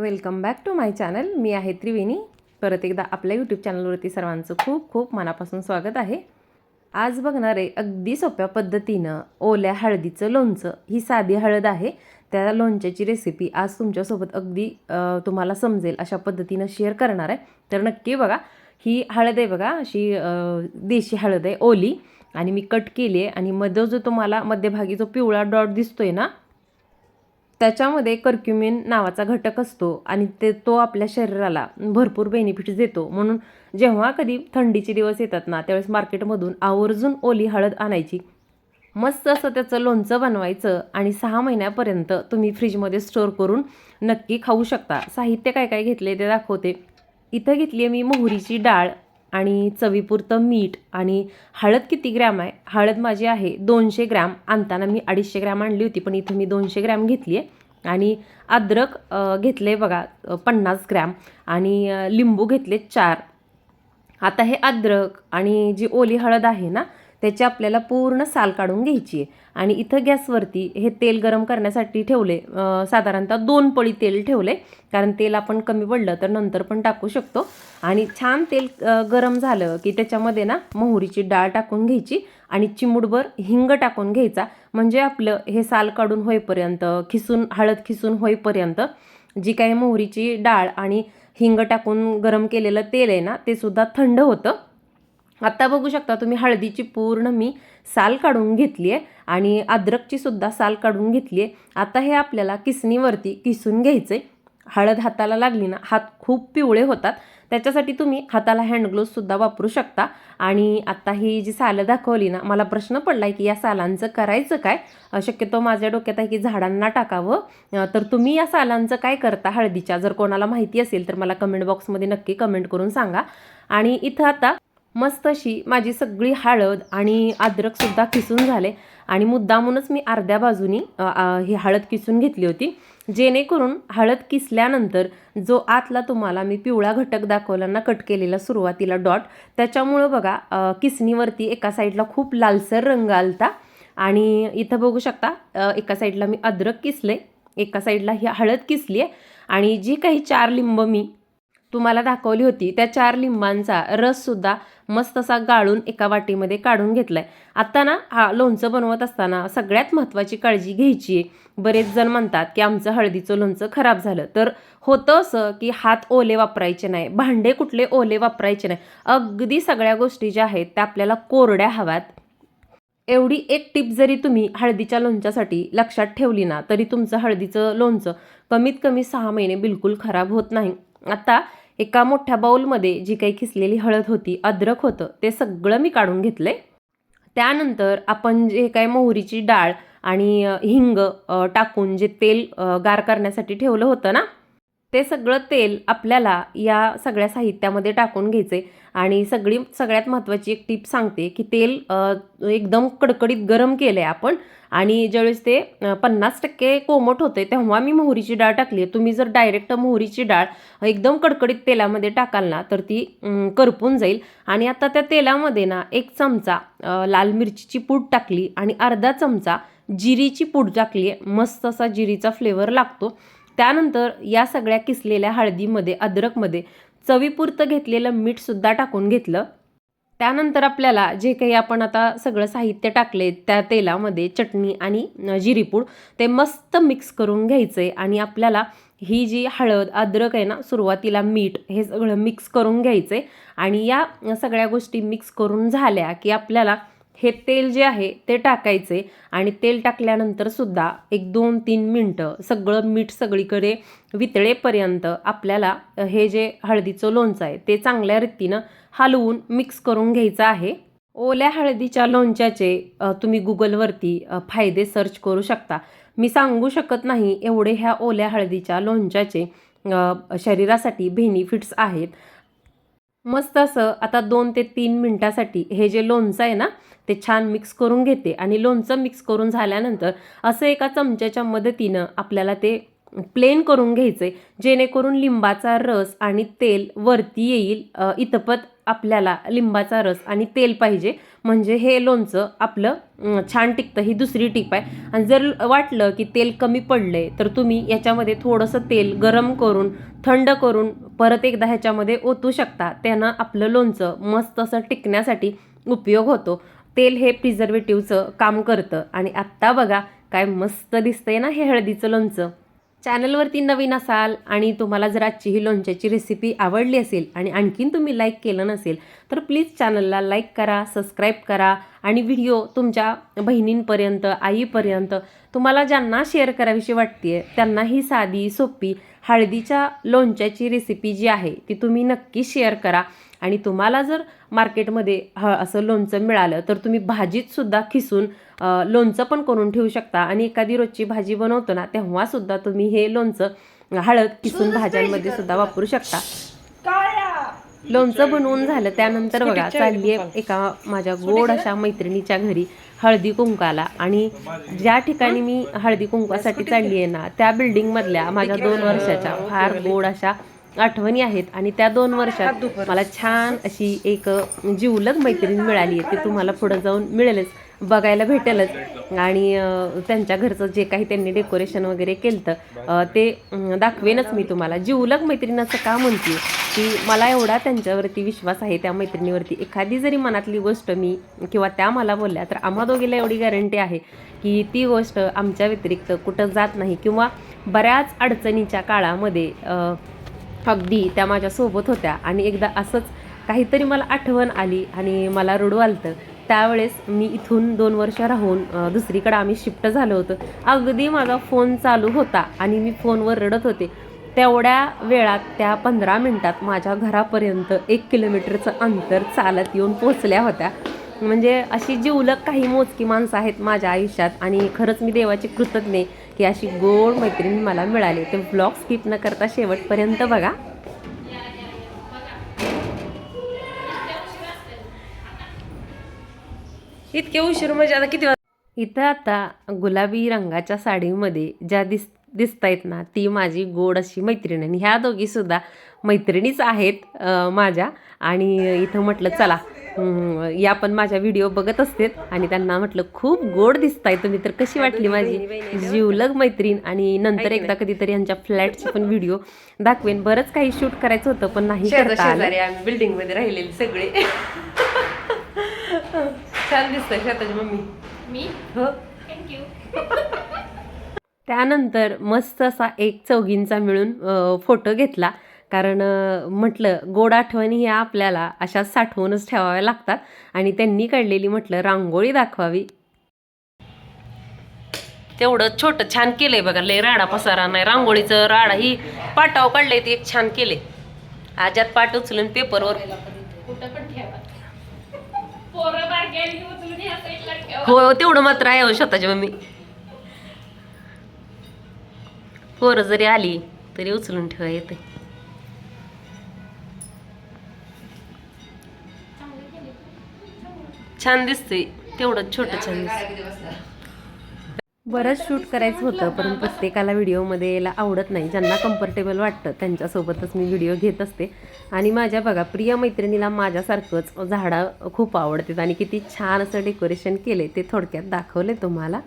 Welcome back to my channel. मी आहे त्रिवेणी. परत एकदा आपल्या यूट्यूब चॅनलवरती सर्वांचं खूप खूप मनापासून स्वागत आहे. आज बघणार आहे अगदी सोप्या पद्धतीनं ओल्या हळदीचं लोणचं. ही साधी हळद आहे. त्या लोणच्याची रेसिपी आज तुमच्यासोबत अगदी तुम्हाला समजेल अशा पद्धतीनं शेअर करणार आहे. तर नक्की बघा ही हळद आहे बघा अशी देशी हळद आहे ओली. आणि मी कट केली आहे आणि मध्ये जो तुम्हाला मध्यभागी जो पिवळा डॉट दिसतोय ना त्याच्यामध्ये कर्क्युमिन नावाचा घटक असतो आणि ते तो आपल्या शरीराला भरपूर बेनिफिट्स देतो. म्हणून जेव्हा कधी थंडीचे दिवस येतात ना त्यावेळेस मार्केटमधून आवर्जून ओली हळद आणायची. मस्त असं त्याचं लोणचं बनवायचं आणि सहा महिन्यापर्यंत तुम्ही फ्रीजमध्ये स्टोअर करून नक्की खाऊ शकता. साहित्य काय काय घेतले ते दाखवते. इथं घेतली आहे मी मोहरीची डाळ आणि चवीपुरतं मीठ आणि हळद किती ग्रॅम आहे? हळद माझी आहे दोनशे ग्रॅम. आणताना मी अडीचशे ग्रॅम आणली होती पण इथं मी दोनशे ग्रॅम घेतली आहे. आणि अद्रक घेतले बघा पन्नास ग्रॅम. आणि लिंबू घेतले चार. आता हे अद्रक आणि जी ओली हळद आहे ना त्याची आपल्याला पूर्ण साल काढून घ्यायची आहे. आणि इथं गॅसवरती हे तेल गरम करण्यासाठी ठेवले साधारणतः दोन पळी तेल ठेवले. कारण तेल आपण कमी पडलं तर नंतर पण टाकू शकतो. आणि छान तेल गरम झालं की त्याच्यामध्ये ना मोहरीची डाळ टाकून घ्यायची आणि चिमूडभर हिंग टाकून घ्यायचा. म्हणजे आपलं हे साल काढून होईपर्यंत खिसून हळद खिसून होईपर्यंत जी काही मोहरीची डाळ आणि हिंग टाकून गरम केलेलं तेल आहे ना ते सुद्धा थंड होतं. आत्ता बघू शकता तुम्ही हळदीची पूर्ण मी साल काढून घेतली आहे आणि अद्रकची सुद्धा साल काढून घेतली आहे आता हे आपल्याला किसणीवरती किसून घ्यायचं आहे हळद हाताला लागली ना हात खूप पिवळे होतात. त्याच्यासाठी तुम्ही हाताला हँडग्लोव्हसुद्धा वापरू शकता. आणि आत्ता ही जी सालं दाखवली ना मला प्रश्न पडला आहे की या सालांचं करायचं काय? शक्यतो माझ्या डोक्यात आहे की झाडांना टाकावं. तर तुम्ही या सालांचं काय करता हळदीच्या? जर कोणाला माहिती असेल तर मला कमेंट बॉक्समध्ये नक्की कमेंट करून सांगा. आणि इथं आता मस्त अशी माझी सगळी हळद आणि अद्रकसुद्धा किसून झाले. आणि मुद्दामूनच मी अर्ध्या बाजूनी ही हळद किसून घेतली होती. जेणेकरून हळद किसल्यानंतर जो आतला तुम्हाला मी पिवळा घटक दाखवला ना कट केलेला सुरुवातीला डॉट त्याच्यामुळं बघा किसनीवरती किसणीवरती एका साईडला खूप लालसर रंग आलता. आणि इथं बघू शकता एका साईडला मी अद्रक किसले एका साईडला ही हळद किसली आहे आणि जी काही चार लिंब मी तुम्हाला दाखवली होती. त्या चार लिंबांचा रससुद्धा मस्त असा गाळून एका वाटीमध्ये काढून घेतलाय. आता ना हा लोणचं बनवत असताना सगळ्यात महत्त्वाची काळजी घ्यायची आहे. बरेच जण म्हणतात की आमचं हळदीचं लोणचं खराब झालं. तर होतं असं की हात ओले वापरायचे नाही. भांडे कुठले ओले वापरायचे नाही. अगदी सगळ्या गोष्टी ज्या आहेत त्या आपल्याला कोरड्या हव्यात. एवढी एक टिप जरी तुम्ही हळदीच्या लोणच्यासाठी लक्षात ठेवली ना तरी तुमचं हळदीचं लोणचं कमीत कमी सहा महिने बिलकुल खराब होत नाही. आता एका मोठ्या बाऊलमध्ये जी काही खिसलेली हळद होती अद्रक होतं ते सगळं मी काढून घेतलंय. त्यानंतर आपण जे काय मोहरीची डाळ आणि हिंग टाकून जे तेल गार करण्यासाठी ठेवलं होतं ना ते सगळं तेल आपल्याला या सगळ्या साहित्यामध्ये टाकून घ्यायचे. आणि सगळी सगळ्यात महत्त्वाची एक टीप सांगते की तेल एकदम कडकडीत गरम केलं आहे आपण आणि ज्यावेळेस ते पन्नास टक्के कोमट होते तेव्हा मी मोहरीची डाळ टाकली आहे तुम्ही जर डायरेक्ट मोहरीची डाळ एकदम कडकडीत तेलामध्ये टाकाल ना तर ती करपून जाईल. आणि आता त्या तेलामध्ये ना एक चमचा लाल मिरचीची पूड टाकली आणि अर्धा चमचा जिरीची पूड टाकली आहे मस्त असा जिरीचा फ्लेवर लागतो. त्यानंतर या सगळ्या किसलेल्या हळदीमध्ये अद्रकमध्ये चवीपुरतं घेतलेलं मीठसुद्धा टाकून घेतलं. त्यानंतर आपल्याला जे काही आपण आता सगळं साहित्य टाकले त्या तेलामध्ये चटणी आणि जिरीपूड ते मस्त मिक्स करून घ्यायचं आहे आणि आपल्याला ही जी हळद अद्रक आहे ना सुरुवातीला मीठ हे सगळं मिक्स करून घ्यायचं आहे आणि या सगळ्या गोष्टी मिक्स करून झाल्या की आपल्याला हे तेल जे आहे ते टाकायचे आणि तेल टाकल्यानंतर सुद्धा एक दोन तीन मिनटं सगळं मीठ सगळीकडे वितळेपर्यंत आपल्याला हे जे हळदीचं लोणचं आहे ते चांगल्या रीतीनं हलवून मिक्स करून घ्यायचं आहे. ओल्या हळदीच्या लोणच्याचे तुम्ही गुगलवरती फायदे सर्च करू शकता. मी सांगू शकत नाही एवढे ह्या ओल्या हळदीच्या लोणच्याचे शरीरासाठी बेनिफिट्स आहेत. मस्त असं आता दोन ते तीन मिनटासाठी हे जे लोणचं आहे ना ते छान मिक्स करून घेते. आणि लोणचं मिक्स करून झाल्यानंतर असं एका चमच्याच्या मदतीनं आपल्याला ते प्लेन करून घ्यायचे जेणेकरून लिंबाचा रस आणि तेल वरती येईल इतपत आपल्याला लिंबाचा रस आणि तेल पाहिजे. म्हणजे हे लोणचं आपलं छान टिकतं ही दुसरी टीप आहे. आणि जर वाटलं की तेल कमी पडलंय तर तुम्ही याच्यामध्ये थोडंसं तेल गरम करून थंड करून परत एकदा ह्याच्यामध्ये ओतू शकता. त्यानं आपलं लोणचं मस्त असं टिकण्यासाठी उपयोग होतो. तेल हे प्रिझर्वेटिव्हचं काम करतं. आणि आत्ता बघा काय मस्त दिसतंय ना हे हळदीचं लोणचं. चॅनलवरती नवीन असाल आणि तुम्हाला जर आजची ही लोणच्याची रेसिपी आवडली असेल आणि आणखीन तुम्ही लाईक केलं नसेल तर प्लीज चॅनलला लाईक करा सबस्क्राईब करा आणि व्हिडिओ तुमच्या बहिणींपर्यंत आईपर्यंत तुम्हाला ज्यांना शेअर करावीशी वाटते त्यांना ही साधी सोपी हळदीच्या लोणच्याची रेसिपी जी आहे ती तुम्ही नक्की शेअर करा. आणि तुम्हाला जर मार्केटमध्ये ह असं लोणचं मिळालं तर तुम्ही भाजीतसुद्धा खिसून लोणचं पण करून ठेवू शकता. आणि एखादी रोजची भाजी बनवतो ना तेव्हा सुद्धा तुम्ही हे लोणचं हळद किसून भाज्यांमध्ये सुद्धा वापरू शकता. लोणचं बनवून झालं त्यानंतर बघा चालली आहे एका माझ्या गोड अशा मैत्रिणीच्या घरी हळदी कुंकाला. आणि ज्या ठिकाणी मी हळदी कुंकासाठी चालली आहे ना त्या बिल्डिंग मधल्या माझ्या दोन वर्षाच्या फार गोड अशा आठवणी आहेत. आणि त्या दोन वर्षात मला छान अशी एक जिवलग मैत्रीण मिळाली आहे. ती तुम्हाला पुढं जाऊन मिळेलच. बघायला भेटेलच. आणि त्यांच्या घरचं जे काही त्यांनी डेकोरेशन वगैरे केलं ते दाखवेनच मी तुम्हाला. जिवलग मैत्रीण असं का म्हणते की मला एवढा त्यांच्यावरती विश्वास आहे त्या मैत्रिणीवरती एखादी जरी मनातली गोष्ट मी किंवा त्या मला बोलल्या तर आम्हा दोघीला एवढी गॅरंटी आहे की ती गोष्ट आमच्या व्यतिरिक्त कुठं जात नाही किंवा बऱ्याच अडचणीच्या काळामध्ये अगदी त्या माझ्यासोबत होत्या. आणि एकदा असंच काहीतरी मला आठवण आली आणि मला रडू आलतं त्यावेळेस मी इथून दोन वर्ष राहून दुसरीकडं दुसरीकडे आम्ही शिफ्ट झालो होतो. अगदी माझा फोन चालू होता आणि मी फोनवर रडत होते. तेवढ्या वेळात त्या पंधरा मिनटात माझ्या घरापर्यंत एक किलोमीटरचं अंतर चालत येऊन पोचल्या होत्या. म्हणजे अशी जिवलग काही मोजकी माणसं आहेत माझ्या आयुष्यात आणि खरंच मी देवाची कृतज्ञ की अशी गोड मैत्रीण मला मिळाली. ते ब्लॉग स्किप न करता शेवटपर्यंत बघा. इतके उशीर म्हणजे आता किती इथं आता गुलाबी रंगाच्या साडीमध्ये ज्या दिस दिसतायत ना ती माझी गोड अशी मैत्रीण आणि ह्या दोघी सुद्धा मैत्रिणीच आहेत माझ्या. आणि इथं म्हटलं चला या पण माझ्या व्हिडिओ बघत असतेत आणि त्यांना म्हटलं खूप गोड दिसताय तुम्ही तर कशी वाटली माझी? जीवलग मैत्रीण. आणि नंतर एकदा कधीतरी यांच्या फ्लॅटचे पण व्हिडिओ दाखवेन. बरंच काही शूट करायचं होतं पण नाही बिल्डिंगमध्ये राहिलेले सगळे. छान दिसतंय शेताची मम्मी. मी? हो. थँक्यू त्यानंतर मस्त असा एक चौघींचा मिळून फोटो घेतला. कारण म्हटलं गोड आठवणी ह्या आपल्याला अशाच साठवूनच ठेवाव्या लागतात. आणि त्यांनी काढलेली म्हटलं रांगोळी दाखवावी. तेवढं छोटं छान केलंय बघा लय राडा पसारा नाही. रांगोळीचं राडा ही पाटाव काढलंय ते एक छान केले आज्यात पाट उचलून पेपरवर हो तेवढं मात्र आहे स्वतःची मम्मी. पोरं जरी आली तरी उचलून ठेवा येते छान दिसते तेवढं छोटं छान दिसतं बरंच शूट करायचं होतं पण प्रत्येकाला व्हिडिओमध्ये यायला आवडत नाही. ज्यांना कम्फर्टेबल वाटतं त्यांच्यासोबतच मी व्हिडिओ घेत असते. आणि माझ्या बघा प्रिय मैत्रिणीला माझ्यासारखंच झाडं खूप आवडतात. आणि किती छान असं डेकोरेशन केले ते थोडक्यात दाखवले तुम्हाला.